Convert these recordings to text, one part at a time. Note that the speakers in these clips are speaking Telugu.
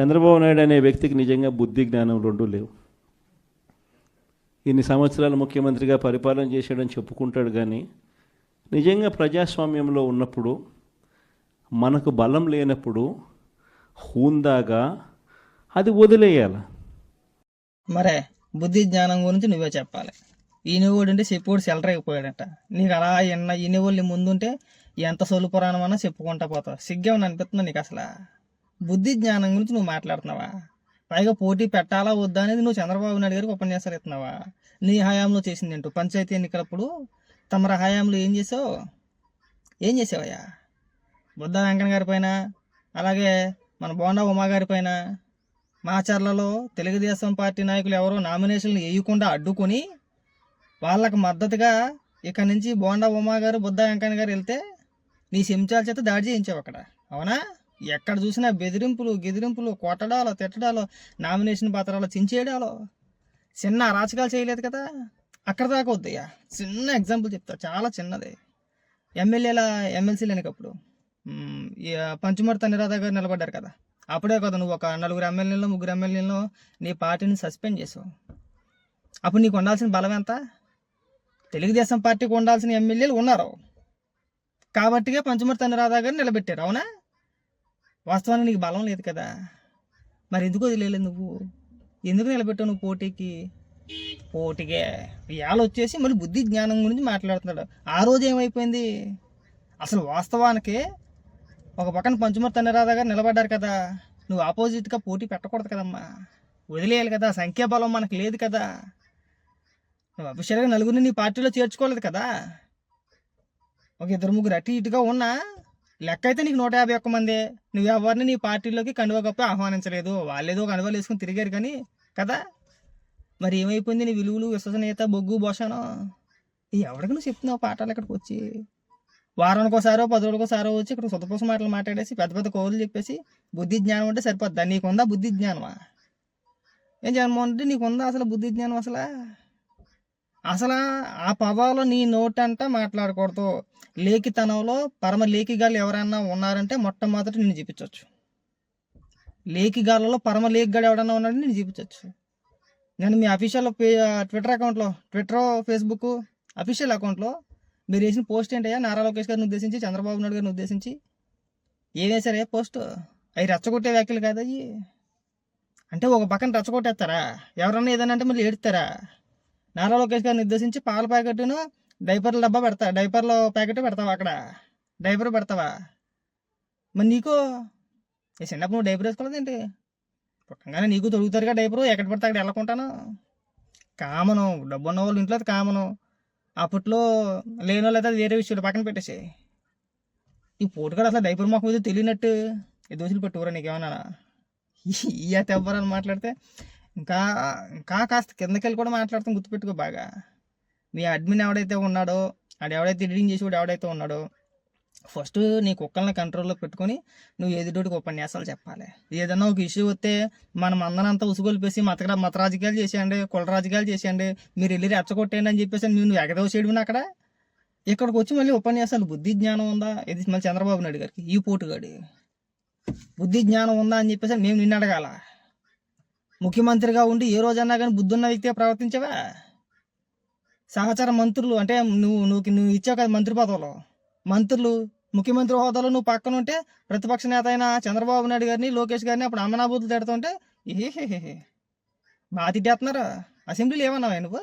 చంద్రబాబు నాయుడు అనే వ్యక్తికి నిజంగా బుద్ధి జ్ఞానం రెండు లేవు. ఇన్ని సంవత్సరాలు ముఖ్యమంత్రిగా పరిపాలన చేశాడని చెప్పుకుంటాడు కానీ నిజంగా ప్రజాస్వామ్యంలో ఉన్నప్పుడు మనకు బలం లేనప్పుడు హూందాగా అది వదిలేయాలి. మరే బుద్ధి జ్ఞానం గురించి నువ్వే చెప్పాలి. ఈనివోడు అంటే చెప్పుడు సెలర్ అయిపోయాడట నీకు అలా ఎన్న ఈనివోళ్ళు ముందుంటే ఎంత సొలు పురాణం అన్నా చెప్పుకుంటా పోతావు. సిగ్గా అనిపిస్తుంది నీకు అసలు? బుద్ధి జ్ఞానం గురించి నువ్వు మాట్లాడుతున్నావా? పైగా పోటీ పెట్టాలా వద్దా అనేది నువ్వు చంద్రబాబు నాయుడు గారికి ఉపన్యాసాలు ఇస్తున్నావా? నీ హయాంలో చేసింది ఏంటో పంచాయతీ ఎన్నికలప్పుడు తమర హయాంలో ఏం చేసావు? ఏం చేసావయ్యా? బుద్ధ వెంకన్న గారి పైన అలాగే మన బోండా ఉమా గారి పైన మాచర్లలో తెలుగుదేశం పార్టీ నాయకులు ఎవరో నామినేషన్లు వేయకుండా అడ్డుకొని వాళ్ళకు మద్దతుగా ఇక్కడ నుంచి బోండా ఉమా గారు బుద్ధ వెంకన్న గారు వెళ్తే నీ చెంచాల చేత దాడి చేయించావు అక్కడ. అవునా? ఎక్కడ చూసినా బెదిరింపులు గెదిరింపులు కొట్టడాలో తిట్టడాలో నామినేషన్ పత్రాలు చించేయడాలో. చిన్న అరాచకాలు చేయలేదు కదా? అక్కడ దాకా వద్దయ్యా. చిన్న ఎగ్జాంపుల్ చెప్తా. చాలా చిన్నది. ఎమ్మెల్యేల ఎమ్మెల్సీ లేనికప్పుడు మ్, నిరాధ గారు నిలబడ్డారు కదా. అప్పుడే కదా నువ్వు ఒక నలుగురు ఎమ్మెల్యేలో ముగ్గురు ఎమ్మెల్యేలో నీ పార్టీని సస్పెండ్ చేసావు. అప్పుడు నీకు ఉండాల్సిన బలం ఎంత? తెలుగుదేశం పార్టీకి ఉండాల్సిన ఎమ్మెల్యేలు ఉన్నారు. కాబట్టిగా పంచమర్తి తనిరాధ గారు నిలబెట్టారు. అవునా? వాస్తవానికి నీకు బలం లేదు కదా? మరి ఎందుకు వదిలేదు నువ్వు? ఎందుకు నిలబెట్టావు నువ్వు పోటీకి? పోటీకే. ఇవాళ వచ్చేసి మళ్ళీ బుద్ధి జ్ఞానం గురించి మాట్లాడుతున్నాడు. ఆ రోజు ఏమైపోయింది? అసలు వాస్తవానికి ఒక పక్కన పంచుమర్తి తన్నరాధా గారు నిలబడ్డారు కదా. నువ్వు ఆపోజిట్గా పోటీ పెట్టకూడదు కదమ్మా. వదిలేయాలి కదా. సంఖ్యాబలం మనకు లేదు కదా. నువ్వు అఫీషియల్గా నలుగురిని నీ పార్టీలో చేర్చుకోలేదు కదా. ఒక ఇద్దరు ముగ్గురు అటు ఇటుగా ఉన్నా లెక్క అయితే నీకు నూట యాభై ఒక్క మంది. నువ్వు ఎవరిని నీ పార్టీలోకి కండువ గొప్ప ఆహ్వానించలేదు. వాళ్ళేదో కండువలు వేసుకుని తిరిగారు కానీ కదా? మరి ఏమైపోయింది నీ విలువలు విశ్వసనీయత బొగ్గు భోషణం ఎవరికి నువ్వు చెప్తున్నావు పాఠాలు ఇక్కడికి వచ్చి? వారానికి ఒకసారో పది రోజులకోసారో వచ్చి ఇక్కడ సుతపోసం మాటలు మాట్లాడేసి పెద్ద పెద్ద కోవులు చెప్పేసి బుద్ధి జ్ఞానం అంటే సరిపోద్దా. నీకుందా బుద్ధి జ్ఞానమా? ఏం జగన్మోహన్ రెడ్డి నీకుందా అసలు బుద్ధి జ్ఞానం అసలు? అసలు ఆ పదాలు నీ నోటంట మాట్లాడకూడదు. లేఖితనంలో పరమ లేఖిగాళ్ళు ఎవరైనా ఉన్నారంటే మొట్టమొదటి నేను చూపించవచ్చు లేఖిగాళ్ళలో పరమ లేఖిగాడు ఎవడన్నా ఉన్నాడని నేను చూపించవచ్చు నేను మీ అఫీషియల్ ట్విట్టర్ అకౌంట్లో ట్విట్టర్ ఫేస్బుక్ అఫీషియల్ అకౌంట్లో మీరు వేసిన పోస్ట్ ఏంటయ్యా? నారా లోకేష్ గారిని ఉద్దేశించి చంద్రబాబు నాయుడు గారిని ఉద్దేశించి ఏం పోస్ట్? అవి రెచ్చగొట్టే వ్యాఖ్యలు కాదయ్యి. అయ్యి అంటే ఒక పక్కన రెచ్చగొట్టేస్తారా? ఎవరన్నా ఏదైనా అంటే మళ్ళీ ఏడుస్తారా? నారా లోకేష్ గారిని ఉద్దేశించి పాల ప్యాకెట్ను డైపర్ల డబ్బా పెడతా డైపర్లో ప్యాకెట్ పెడతావా అక్కడ? డైపర్ పెడతావా? మరి నీకు? ఏ చిన్నప్పుడు నువ్వు డైపర్ వేసుకోలేదు ఏంటి? పుట్టంగానే నీకు తొడుగుతారుగా డైపరు ఎక్కడ పడితే అక్కడ వెళ్ళకుంటాను కామను డబ్బు ఉన్న వాళ్ళు ఇంట్లో అది కామను. అప్పట్లో లేని వాళ్ళు అయితే అది వేరే విషయాలు పక్కన పెట్టేసి ఈ పోటుగాడు అసలు డైపర్ మాకు మీద తెలియనట్టు. ఈ దోశలు పెట్టుకోరా నీకేమన్నా ఈ తెవ్వరని మాట్లాడితే ఇంకా ఇంకా కాస్త కిందకెళ్ళి కూడా మాట్లాడతాం గుర్తుపెట్టుకో బాగా. మీ అడ్మిన్ ఎవడైతే ఉన్నాడో ఆడు ఎవడైతే ఎడిటింగ్ చేసేవాడు ఎవడైతే ఉన్నాడో ఫస్ట్ నీ కుక్కల్ని కంట్రోల్లో పెట్టుకొని నువ్వు ఎదుటోటికి ఉపన్యాసాలు చెప్పాలి. ఏదైనా ఒక ఇష్యూ వస్తే మనం అందరంతా ఉసుగొలిపేసి మతకడ మత రాజకీయాలు చేసేయండి కుల రాజకీయాలు చేసేయండి మీరు వెళ్ళి రెచ్చగొట్టేయండి అని చెప్పేసి నువ్వు ఎగదవ చేయడం అక్కడ. ఇక్కడికి వచ్చి మళ్ళీ ఉపన్యాసాలు బుద్ధి జ్ఞానం ఉందా? ఇది మళ్ళీ చంద్రబాబు నాయుడు గారికి ఈ పోటుగాడి. బుద్ధి జ్ఞానం ఉందా అని చెప్పేసి మేము నిన్ను అడగాల? ముఖ్యమంత్రిగా ఉండి ఏ రోజన్నా కానీ బుద్ధున్న వ్యక్తిగా ప్రవర్తించవా? సహచార మంత్రులు అంటే నువ్వు నువ్వు నువ్వు ఇచ్చావు కదా మంత్రి పదవులు. మంత్రులు ముఖ్యమంత్రి హోదాలో నువ్వు పక్కన ఉంటే ప్రతిపక్ష నేత అయిన చంద్రబాబు నాయుడు గారిని లోకేష్ గారిని అప్పుడు అమ్మనాబూతులు తిడుతుంటే ఏహేహే బాగా తిట్టేస్తున్నారు? అసెంబ్లీలో ఏమన్నావా నువ్వు?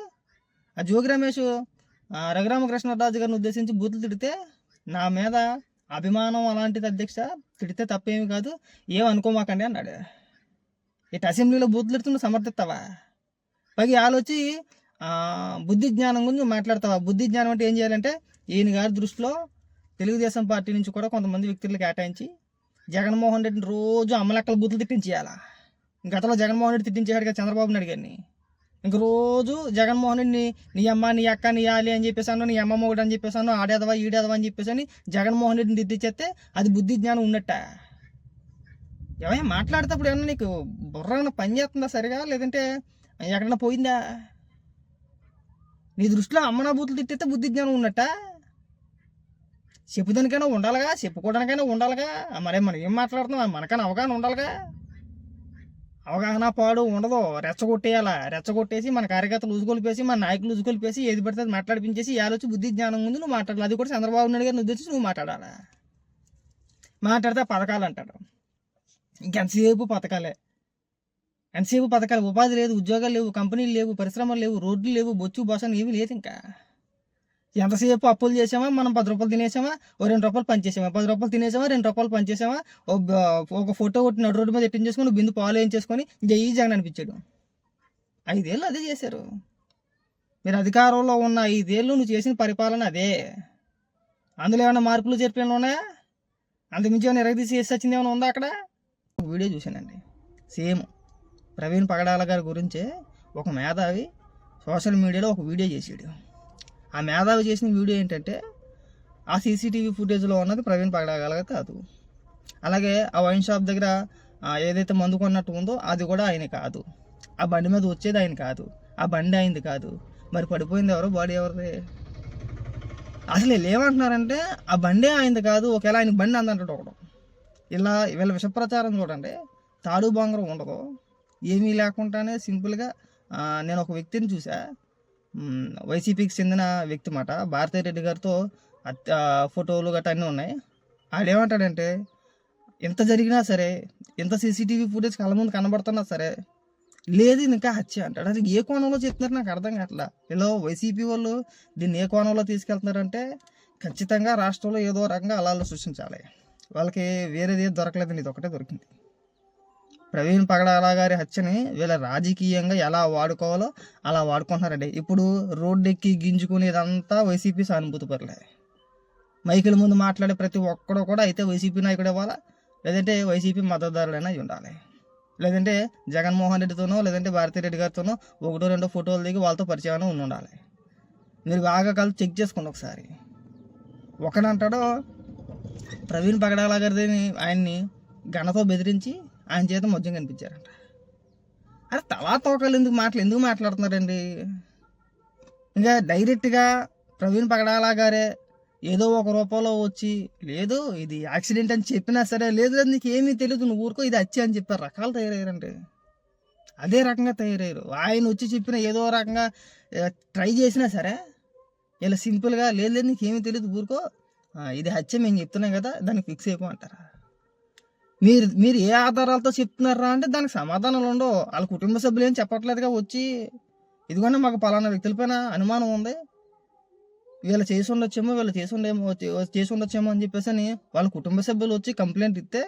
ఆ జోగి రమేష్ రఘురామకృష్ణరాజు గారిని ఉద్దేశించి బూతులు తిడితే నా మీద అభిమానం అలాంటిది అధ్యక్ష తిడితే తప్పేమి కాదు ఏమనుకోమాకండి అన్నాడు. ఇటు అసెంబ్లీలో బూతులు సమర్థిస్తావా? పైగా ఆలోచి బుద్ధి జ్ఞానం గురించి మాట్లాడతావా? బుద్ధి జ్ఞానం అంటే ఏం చేయాలంటే ఈయన గారి దృష్టిలో తెలుగుదేశం పార్టీ నుంచి కూడా కొంతమంది వ్యక్తులు కేటాయించి జగన్మోహన్ రెడ్డిని రోజు అమ్మలెక్కల బూతులు తిట్టించేయాలా? గతంలో జగన్మోహన్ రెడ్డి తిట్టించాడు కదా చంద్రబాబు నాయుడు గారిని ఇంక రోజు జగన్మోహన్ రెడ్డిని నీ అమ్మ నీ అక్క నీ ఆలి అని చెప్పేసాను నీ అమ్మమ్మ ఒకటి అని చెప్పేసాను ఆడేదవా ఈడేదవా అని చెప్పేసి అని జగన్మోహన్ రెడ్డిని దిద్దిచ్చేస్తే అది బుద్ధి జ్ఞానం ఉన్నట్ట? ఏమైనా మాట్లాడేటప్పుడు ఏమన్నా నీకు బుర్రన పని చేస్తుందా సరిగా? లేదంటే ఎక్కడన్నా పోయిందా? నీ దృష్టిలో అమ్మనా బూతులు తిట్టితే బుద్ధి జ్ఞానం ఉన్నట్ట? చెప్పుదానికైనా ఉండాలిగా చెప్పుకోవడానికైనా ఉండాలిగా. మరే మనం ఏం మాట్లాడుతున్నాం? మనకైనా అవగాహన ఉండాలిగా. అవగాహన పాడు ఉండదు. రెచ్చగొట్టేయాలా? రెచ్చగొట్టేసి మన కార్యకర్తలు లూజుకొలిపేసి మన నాయకులు ఉసుగొలిపేసి ఏది పడితే అది మాట్లాడిపించేసి ఆలోచి బుద్ధి జ్ఞానం ముందు నువ్వు మాట్లాడాలి. అది కూడా చంద్రబాబు నాయుడు గారిని ఉద్దేశించి నువ్వు మాట్లాడాలా? మాట్లాడితే పథకాలు అంటాడు. ఇంకెంతసేపు పథకాలే ఎంతసేపు పథకాలు ఉపాధి లేదు ఉద్యోగాలు లేవు కంపెనీలు లేవు పరిశ్రమలు లేవు రోడ్లు లేవు బొచ్చు బోసన్ ఏమీ లేదు ఇంకా. ఎంతసేపు అప్పులు చేసామా? మనం పది రూపాయలు తినేసామా? ఓ రెండు రూపాయలు పనిచేసామా పది రూపాయలు తినేసామా? రెండు రూపాయలు పనిచేసామా ఒక ఫోటో ఒకటి నడు రోడ్డు మీద ఎట్టించేసుకొని బిందు పాలు వేయించేసుకొని జై జగన్ అనిపించాడు. ఐదేళ్ళు అదే చేశారు. మీరు అధికారంలో ఉన్న ఐదేళ్ళు నువ్వు చేసిన పరిపాలన అదే. అందులో ఏమైనా మార్పులు చేర్పులు ఉన్నాయా అంతకుమించి ఏమైనా ఎరగదీసి చేసి వచ్చింది ఏమైనా ఉందా అక్కడ? వీడియో చూశానండి. సేమ్ ప్రవీణ్ పగడాల గారి గురించే ఒక మేధావి సోషల్ మీడియాలో ఒక వీడియో చేసాడు ఆ మేధావి చేసిన వీడియో ఏంటంటే ఆ సీసీటీవీ ఫుటేజ్లో ఉన్నది ప్రవీణ్ పగడాల గారు కాదు. అలాగే ఆ వైన్ షాప్ దగ్గర ఏదైతే మందు కొన్నట్టు ఉందో అది కూడా ఆయన కాదు. ఆ బండి మీద వచ్చేది ఆయన కాదు. ఆ బండి అయింది కాదు. మరి పడిపోయింది ఎవరు? బాడీ ఎవరిది? అసలు వీళ్ళు ఏమంటున్నారంటే ఆ బండే ఆయనది కాదు. ఒకవేళ ఆయన బండి అందంటాడు ఒకడు. ఇలా వీళ్ళ విషప్రచారం చూడండి. తాడు బాంగరం ఉండదు. ఏమీ లేకుండానే సింపుల్గా నేను ఒక వ్యక్తిని చూసా వైసీపీకి చెందిన వ్యక్తి మాట. భారతీ రెడ్డి గారితో ఫోటోలు గట్రా అన్నీ ఉన్నాయి. ఆడేమంటాడంటే ఎంత జరిగినా సరే ఎంత సీసీటీవీ ఫుటేజ్ కళ్ళ ముందు కనబడుతున్నా సరే లేదు ఇంకా హత్య అంటాడు. అది ఏ కోణంలో చెప్తున్నారు నాకు అర్థం కావట్లా. ఇలా వైసీపీ వాళ్ళు దీన్ని ఏ కోణంలో తీసుకెళ్తున్నారంటే ఖచ్చితంగా రాష్ట్రంలో ఏదో రకంగా అలాలు సృష్టించాలి. వాళ్ళకి వేరేది ఏది దొరకలేదు ఇది ఒకటే దొరికింది. ప్రవీణ్ పగడాల గారి హత్యని వీళ్ళ రాజకీయంగా ఎలా వాడుకోవాలో అలా వాడుకుంటున్నారండి. ఇప్పుడు రోడ్డు ఎక్కి గింజుకునేదంతా వైసీపీ సానుభూతి పర్లే మైకుల ముందు మాట్లాడే ప్రతి ఒక్కడు కూడా అయితే వైసీపీ నాయకుడు ఇవ్వాలా లేదంటే వైసీపీ మద్దతుదారుడైనా అయి ఉండాలి. లేదంటే జగన్మోహన్ రెడ్డితోనో లేదంటే భారతీ గారితోనో ఒకటో రెండో ఫోటోలు దిగి వాళ్ళతో పరిచయం ఉండి ఉండాలి. మీరు బాగా కలిసి చెక్ చేసుకోండి ఒకసారి. ఒకడంటాడో ప్రవీణ్ పగడాల గారిని ఆయన్ని గణతో బెదిరించి ఆయన చేత మద్యం కనిపించారంట. అరే తలా తోకలు ఎందుకు మాటలు ఎందుకు మాట్లాడుతున్నారండి? ఇంకా డైరెక్ట్గా ప్రవీణ్ పగడాల గారే ఏదో ఒక రూపంలో వచ్చి లేదు ఇది యాక్సిడెంట్ అని చెప్పినా సరే లేదు లేదు నీకు ఏమీ తెలియదు నువ్వు ఊరుకో ఇది హత్య అని చెప్పారు. రకాలు తయారయ్యారండి. అదే రకంగా తయారయ్యారు. ఆయన వచ్చి చెప్పిన ఏదో రకంగా ట్రై చేసినా సరే ఇలా సింపుల్గా లేదు లేదు నీకు ఏమీ తెలియదు ఊరుకో ఇది హత్య మేము చెప్తున్నాం కదా దానికి ఫిక్స్ అయిపో అంటారా? మీరు మీరు ఏ ఆధారాలతో చెప్తున్నారా అంటే దానికి సమాధానాలు ఉండవు. వాళ్ళ కుటుంబ సభ్యులు ఏం చెప్పట్లేదుగా వచ్చి ఇదిగోనే మాకు పలానా వ్యక్తులపైన అనుమానం ఉంది. వీళ్ళు చేసి ఉండొచ్చేమో వీళ్ళు చేసి ఉండేమో చేసి ఉండొచ్చేమో అని చెప్పేసి అని వాళ్ళ కుటుంబ సభ్యులు వచ్చి కంప్లైంట్ ఇస్తే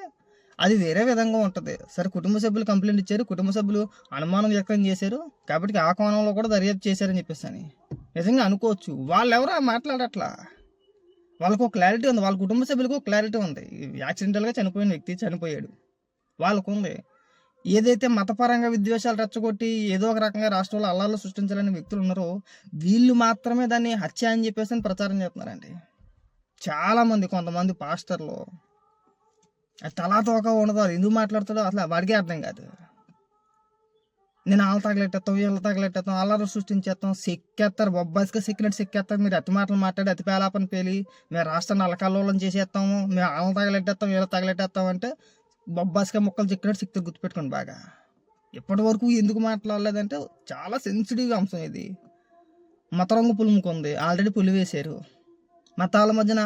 అది వేరే విధంగా ఉంటుంది. సరే కుటుంబ సభ్యులు కంప్లైంట్ ఇచ్చారు కుటుంబ సభ్యులు అనుమానం వ్యక్తం చేశారు కాబట్టి ఆ కోణంలో కూడా దర్యాప్తు చేశారని చెప్పేసి అని. నిజంగా అనుకోవచ్చు. వాళ్ళు ఎవరో మాట్లాడట్లా? వాళ్ళకు క్లారిటీ ఉంది. వాళ్ళ కుటుంబ సభ్యులకు క్లారిటీ ఉంది. యాక్సిడెంటల్గా చనిపోయిన వ్యక్తి చనిపోయాడు. వాళ్ళకు ఉంది ఏదైతే మతపరంగా విద్వేషాలు రెచ్చగొట్టి ఏదో ఒక రకంగా రాష్ట్రంలో అల్లాలు సృష్టించాలని వ్యక్తులు ఉన్నారో వీళ్ళు మాత్రమే దాన్ని హత్య అని చెప్పేసి అని ప్రచారం చేస్తున్నారండి. చాలామంది కొంతమంది పాస్టర్లు. తలా తోక ఉండదు. అది ఎందుకు మాట్లాడతాడో అసలు వాడికే అర్థం కాదు. నేను వాళ్ళు తగలెట్టేస్తాం వీళ్ళు తగలెట్టేస్తాం అల్లరి సృష్టించేస్తాం సెక్కేస్తారు బొబ్బాసిగా సెక్కినట్టు సెక్కేస్తారు మీరు అతి మాటలు మాట్లాడి అతి పేలాపని పేలి మేము రాష్ట్రాన్ని అలకల్లోలం చేసేస్తాము మేము వాళ్ళని తగలెట్టేస్తాం వీళ్ళు తగలెట్టేస్తాం అంటే బొబ్బాసిగా మొక్కలు చెక్కినట్టు సిక్కి గుర్తుపెట్టుకోండి బాగా. ఇప్పటి వరకు ఎందుకు మాట్లాడలేదంటే చాలా సెన్సిటివ్ అంశం ఇది. మత రంగు పులుముకుంది ఆల్రెడీ పులి వేశారు. మతాల మధ్యన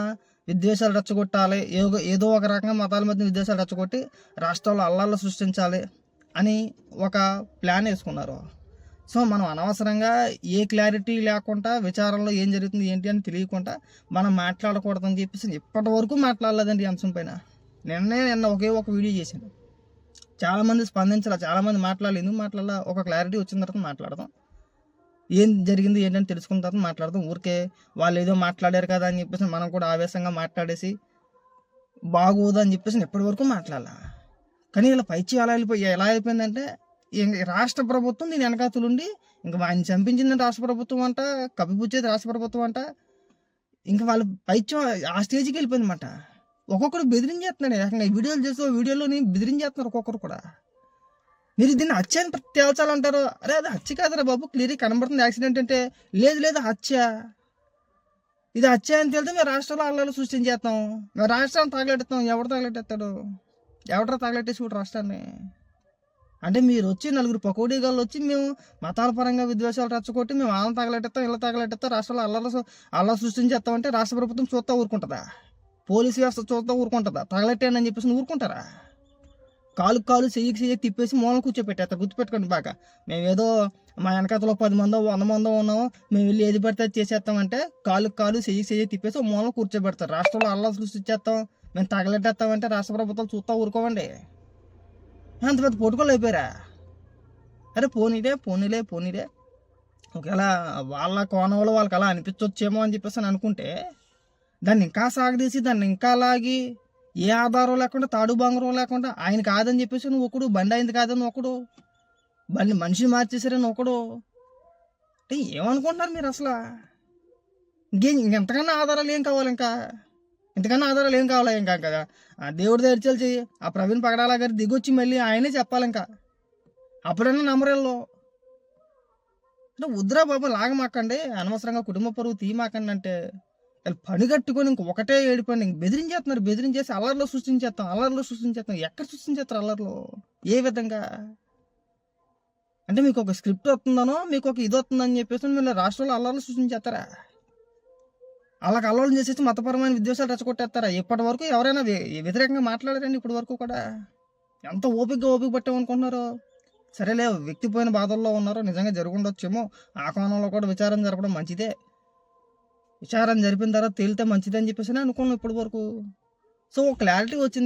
విద్వేషాలు రెచ్చగొట్టాలి ఏదో ఏదో ఒక రకంగా మతాల మధ్య విద్వేషాలు రెచ్చగొట్టి రాష్ట్రాల్లో అల్లాలు సృష్టించాలి. అని ఒక ప్లాన్ వేసుకున్నారు. సో మనం అనవసరంగా ఏ క్లారిటీ లేకుండా విచారంలో ఏం జరుగుతుంది ఏంటి అని తెలియకుండా మనం మాట్లాడకూడదని చెప్పేసి ఇప్పటి వరకు మాట్లాడలేదండి ఈ అంశం పైన. నిన్నే నిన్న ఒకే ఒక వీడియో చేశాను. చాలామంది స్పందించాల చాలామంది మాట్లాడాలి ఎందుకు మాట్లాడాల? ఒక క్లారిటీ వచ్చిన తర్వాత మాట్లాడదాం. ఏం జరిగింది ఏంటని తెలుసుకున్న తర్వాత మాట్లాడదాం. ఊరికే వాళ్ళు ఏదో మాట్లాడారు కదా అని చెప్పేసి మనం కూడా ఆవేశంగా మాట్లాడేసి బాగోదు అని చెప్పేసి ఇప్పటి వరకు మాట్లాడాలి. కానీ ఇలా పైచి ఎలా వెళ్ళిపోయి ఎలా అయిపోయిందంటే రాష్ట్ర ప్రభుత్వం దీని వెనకాతలుండి ఇంకా ఆయన చంపించింది రాష్ట్ర ప్రభుత్వం అంట కప్పిపుచ్చేది రాష్ట్ర ప్రభుత్వం అంట. ఇంకా వాళ్ళు పైచ్యం ఆ స్టేజ్కి వెళ్ళిపోయిందన్నమాట. ఒక్కొక్కరు బెదిరించేస్తున్నాడు. ఏకంగా వీడియోలు చేస్తూ వీడియోలోని బెదిరించేస్తున్నారు ఒక్కొక్కరు కూడా. మీరు దీన్ని హత్య అని తేల్చాలంటారు. అరే అది హత్య కాదురా బాబు. క్లియర్గా కనబడుతుంది యాక్సిడెంట్ అంటే. లేదు లేదు హత్య. ఇది హత్య అని తేలితే మేము రాష్ట్రంలో అల్లాలు సృష్టించేస్తాం. మేము రాష్ట్రాన్ని తగలెడతాం ఎవరు తగలెట్టేస్తాడు? ఎవట్రా తగలెట్టేసి కూడా రాష్ట్రాన్ని? అంటే మీరు వచ్చి నలుగురు పకోడీ పకోడీగాళ్ళు వచ్చి మేము మతాల పరంగా విద్వేషాలు రెచ్చగొట్టి మేము వాళ్ళని తగలెట్టేస్తాం ఇలా తగలెట్టేస్తాం రాష్ట్రాలు అల్లరి అల్లా సృష్టించేస్తామంటే రాష్ట్ర ప్రభుత్వం చూస్తా ఊరుకుంటుందా? పోలీసు వ్యవస్థ చూస్తా ఊరుకుంటుందా? తగలెట్టాను అని చెప్పేసి ఊరుకుంటారా? కాలు కాలు చెయ్యికి చెయ్యి తిప్పేసి మూలం కూర్చోపెట్టేస్తారు గుర్తుపెట్టుకోండి బాగా. మేము ఏదో మా వెనకతలో పది మందో వంద మందో ఉన్నాము మేము వెళ్ళి ఏది పడితే అది చేసేస్తామంటే కాలు కాలు చెయ్యి చెయ్యి తిప్పేసి మూలం కూర్చోబెడతారు. రాష్ట్రంలో అల్లా సృష్టించేస్తాం మేము తగలెట్టేస్తామంటే రాష్ట్ర ప్రభుత్వాలు చూస్తా ఊరుకోవండి. అంత పెద్ద పొట్టుకోలు అయిపోయారా? అరే పోనీలే పోనీలే పోనీలే. ఒకవేళ వాళ్ళ కోణంలో వాళ్ళకి అలా అనిపించవచ్చేమో అని చెప్పేసి అని అనుకుంటే దాన్ని ఇంకా సాగదీసి దాన్ని ఇంకా లాగి ఏ ఆధారం లేకుండా తాడు బంగారం లేకుండా ఆయన కాదని చెప్పేసి నువ్వు ఒకడు బండి అయింది కాదని ఒకడు బండి మనిషి మార్చేసారని ఒకడు. అంటే ఏమనుకుంటున్నారు మీరు అసలు? ఇంకేం ఇంకెంతకన్నా ఆధారాలు ఏం కావాలి ఇంకా? ఇంతకన్నా ఆధారాలు ఏం కావాలి ఇంకా కదా ఆ దేవుడి దగ్గర చెల్చి ఆ ప్రవీణ్ పగడాల గారి దిగొచ్చి మళ్ళీ ఆయనే చెప్పాలి ఇంకా. అప్పుడన్నా నమ్మరేళ్ళు అంటే వద్దురా బాబు లాగమాకండి. అనవసరంగా కుటుంబ పరువు తీయమాకండి అంటే. వీళ్ళు పని కట్టుకొని ఇంక ఒకటే ఏడిపోయింది ఇంక బెదిరించేస్తున్నారు. బెదిరించేసి అల్లర్లో సృష్టించేస్తాం అల్లర్లో సృష్టించేస్తాం. ఎక్కడ సృష్టించేస్తారు అల్లర్లో? ఏ విధంగా? అంటే మీకు ఒక స్క్రిప్ట్ వస్తుందనో మీకు ఒక ఇది వస్తుందని చెప్పేసి మీరు రాష్ట్రంలో అల్లర్లు సృష్టించేస్తారా? వాళ్ళకి అల్లర్లు చేసేసి మతపరమైన విద్వేషాలు రెచ్చగొట్టేస్తారా? ఇప్పటి వరకు ఎవరైనా వ్యతిరేకంగా మాట్లాడారండి ఇప్పటి వరకు కూడా. ఎంత ఓపికగా ఓపిక పట్టామనుకుంటున్నారు సరేలే వ్యక్తి పోయిన బాధల్లో ఉన్నారో నిజంగా జరుగుండొచ్చేమో. ఆ కోణంలో కూడా విచారం జరపడం మంచిదే. విచారం జరిపిన తర్వాత తేలితే మంచిదే అని చెప్పేసి అనుకున్నాం ఇప్పటి వరకు. సో క్లారిటీ వచ్చింది.